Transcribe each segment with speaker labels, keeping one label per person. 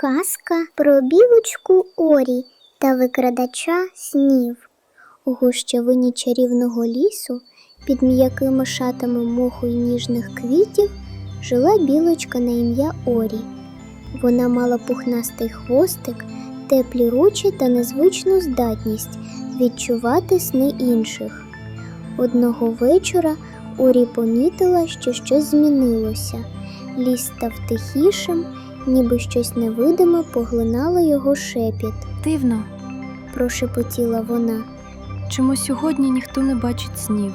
Speaker 1: Казка про білочку Орі та викрадача снів. У гущавині чарівного лісу, під м'якими шатами моху й ніжних квітів, жила білочка на ім'я Орі. Вона мала пухнастий хвостик, теплі ручі та незвичну здатність відчувати сни інших. Одного вечора Орі помітила, що щось змінилося. Ліс став тихішим, ніби щось невидиме поглинало його шепіт,
Speaker 2: Дивно,
Speaker 1: прошепотіла вона.
Speaker 2: чому сьогодні ніхто не бачить снів.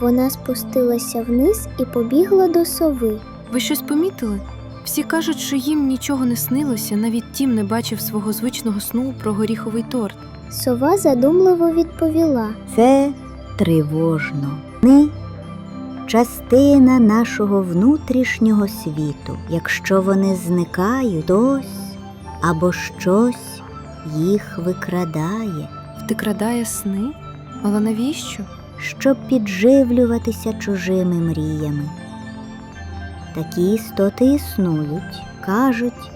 Speaker 1: Вона спустилася вниз і побігла до сови.
Speaker 2: Ви щось помітили? Всі кажуть, що їм нічого не снилося, навіть тім не бачив свого звичного сну про горіховий торт.
Speaker 1: Сова задумливо відповіла.
Speaker 3: Це тривожно. Ми частина нашого внутрішнього світу. Якщо вони зникають, хтось або щось їх викрадає,
Speaker 2: Втикрадає сни? Але навіщо?
Speaker 3: щоб підживлюватися чужими мріями. Такі істоти існують, кажуть,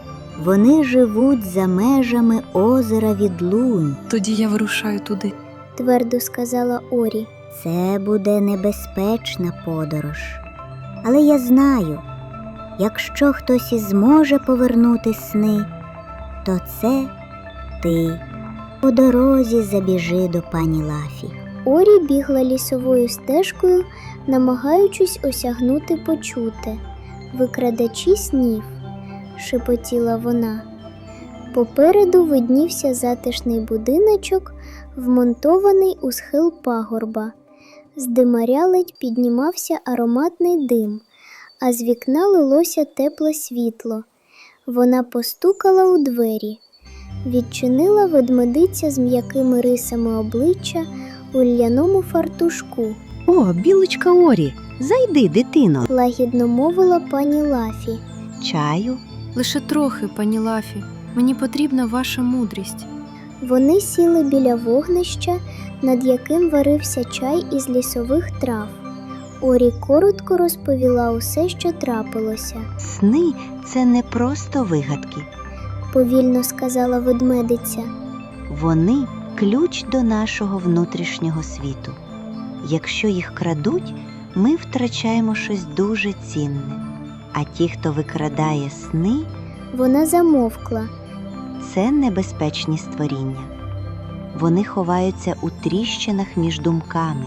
Speaker 3: вони живуть за межами озера Відлунь.
Speaker 2: Тоді я вирушаю туди.
Speaker 1: твердо сказала Орі.
Speaker 3: Це буде небезпечна подорож. Але я знаю, якщо хтось і зможе повернути сни, то це ти. По дорозі забіжи до пані Лафі.
Speaker 1: Орі бігла лісовою стежкою, намагаючись осягнути почуте. Викрадачі снів, шепотіла вона. Попереду виднівся затишний будиночок, вмонтований у схил пагорба. З димаря ледь піднімався ароматний дим, а з вікна лилося тепле світло. Вона постукала у двері. Відчинила ведмедиця з м'якими рисами обличчя у ляному фартушку,
Speaker 4: О, білочка Орі, зайди, дитино.
Speaker 1: лагідно мовила пані Лафі.
Speaker 4: Чаю?
Speaker 2: Лише трохи, пані Лафі. Мені потрібна ваша мудрість.
Speaker 1: Вони сіли біля вогнища, над яким варився чай із лісових трав. Орі коротко розповіла усе, що трапилося,
Speaker 4: Сни це не просто вигадки.
Speaker 1: повільно сказала ведмедиця.
Speaker 4: Вони ключ до нашого внутрішнього світу. Якщо їх крадуть, ми втрачаємо щось дуже цінне. А ті, хто викрадає сни,
Speaker 1: Вона замовкла.
Speaker 4: Це небезпечні створіння. Вони ховаються у тріщинах між думками.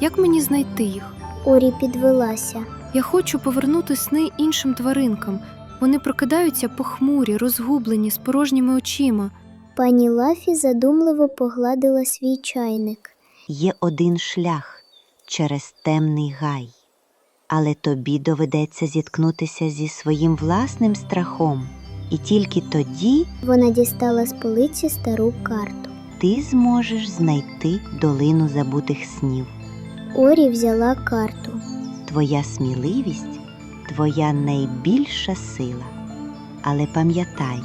Speaker 2: Як мені знайти їх?
Speaker 1: Орі підвелася.
Speaker 2: Я хочу повернути сни іншим тваринкам. Вони прокидаються похмурі, розгублені, з порожніми очима.
Speaker 1: Пані Лафі задумливо погладила свій чайник.
Speaker 4: Є один шлях через темний гай, але тобі доведеться зіткнутися зі своїм власним страхом, і тільки тоді
Speaker 1: Вона дістала з полиці стару карту.
Speaker 4: ти зможеш знайти долину забутих снів.
Speaker 1: Орі взяла карту.
Speaker 4: Твоя сміливість твоя найбільша сила. Але пам'ятай,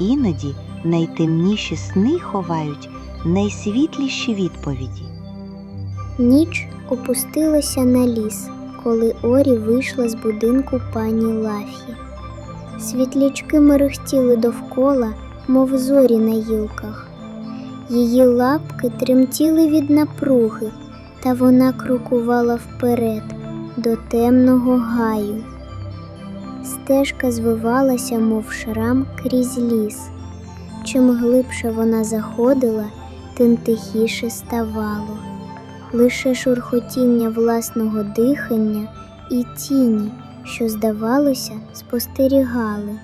Speaker 4: іноді найтемніші сни ховають найсвітліші відповіді.
Speaker 1: Ніч опустилася на ліс, коли Орі вийшла з будинку пані Лафі. Світлячки мерехтіли довкола, мов зорі на гілках. Її лапки тремтіли від напруги, та вона крокувала вперед до темного гаю. Стежка звивалася, мов шрам крізь ліс. Чим глибше вона заходила, тим тихіше ставало лише шурхотіння власного дихання і тіні, що, здавалося, спостерігали.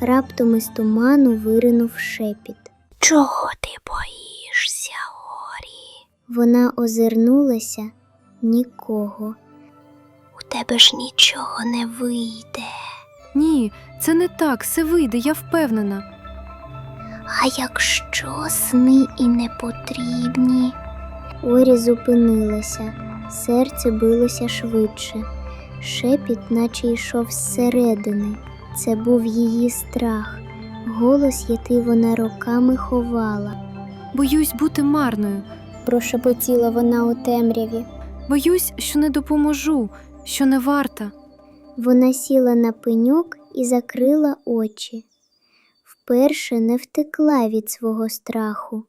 Speaker 1: Раптом із туману виринув шепіт.
Speaker 3: Чого ти боїшся, Орі?
Speaker 1: Вона озирнулася нікого.
Speaker 3: У тебе ж нічого не вийде.
Speaker 2: Ні, це не так, все вийде, я впевнена.
Speaker 1: А якщо сни і не потрібні? Орі зупинилася, серце билося швидше. Шепіт, наче йшов зсередини. Це був її страх, голос, який вона роками ховала.
Speaker 2: Боюсь бути марною.
Speaker 1: Прошепотіла вона у темряві.
Speaker 2: Боюсь, що не допоможу, що не варта.
Speaker 1: Вона сіла на пеньок і закрила очі. вперше не втекла від свого страху.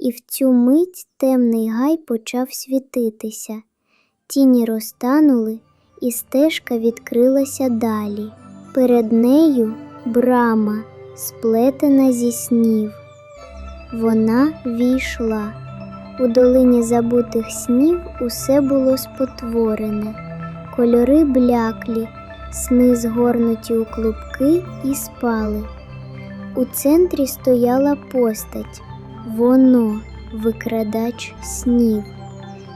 Speaker 1: І в цю мить темний гай почав світитися. Тіні розтанули, і стежка відкрилася далі. Перед нею брама, сплетена зі снів. Вона війшла. У долині забутих снів усе було спотворене, кольори бляклі, сни згорнуті у клубки і спали. У центрі стояла постать, воно, викрадач снів,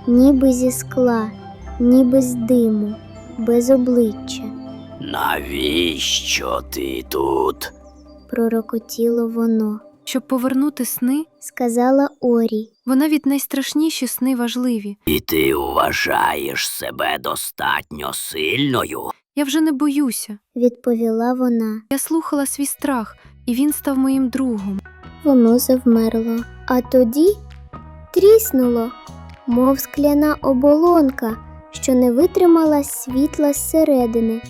Speaker 1: ніби зі скла, ніби з диму, без обличчя,
Speaker 5: Навіщо ти тут?
Speaker 1: пророкотіло воно,
Speaker 2: Щоб повернути сни,
Speaker 1: сказала Орі.
Speaker 2: вона від найстрашніші сни важливі.
Speaker 5: І ти вважаєш себе достатньо сильною?
Speaker 2: Я вже не боюся.
Speaker 1: відповіла вона.
Speaker 2: Я слухала свій страх, і він став моїм другом.
Speaker 1: Воно завмерло, а тоді тріснуло, мов скляна оболонка, що не витримала світла зсередини.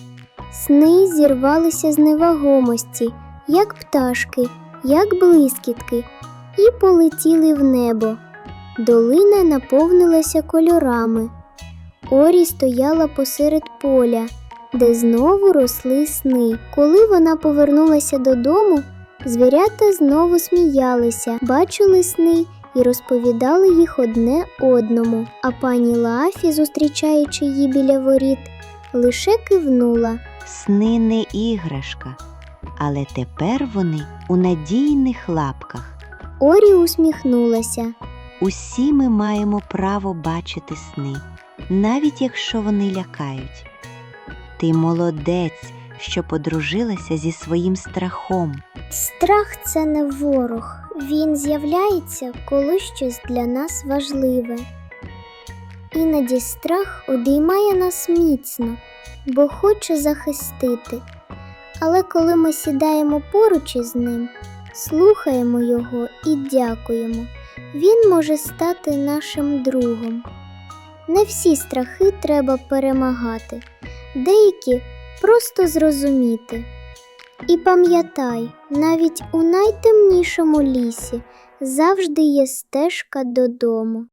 Speaker 1: Сни зірвалися з невагомості, як пташки, як блискітки, і полетіли в небо. Долина наповнилася кольорами. Орі стояла посеред поля, де знову росли сни. Коли вона повернулася додому, Звірята знову сміялися, бачили сни і розповідали їх одне одному. А пані Лафі, зустрічаючи її біля воріт, лише кивнула.
Speaker 4: Сни не іграшка, але тепер вони у надійних лапках.
Speaker 1: Орі усміхнулася.
Speaker 4: Усі ми маємо право бачити сни, навіть якщо вони лякають. Ти молодець, що подружилася зі своїм страхом.
Speaker 1: Страх це не ворог. Він з'являється, коли щось для нас важливе. Іноді страх одіймає нас міцно, бо хоче захистити. Але коли ми сідаємо поруч із ним, слухаємо його і дякуємо, він може стати нашим другом. Не всі страхи треба перемагати, деякі просто зрозуміти. І пам'ятай, навіть у найтемнішому лісі завжди є стежка додому.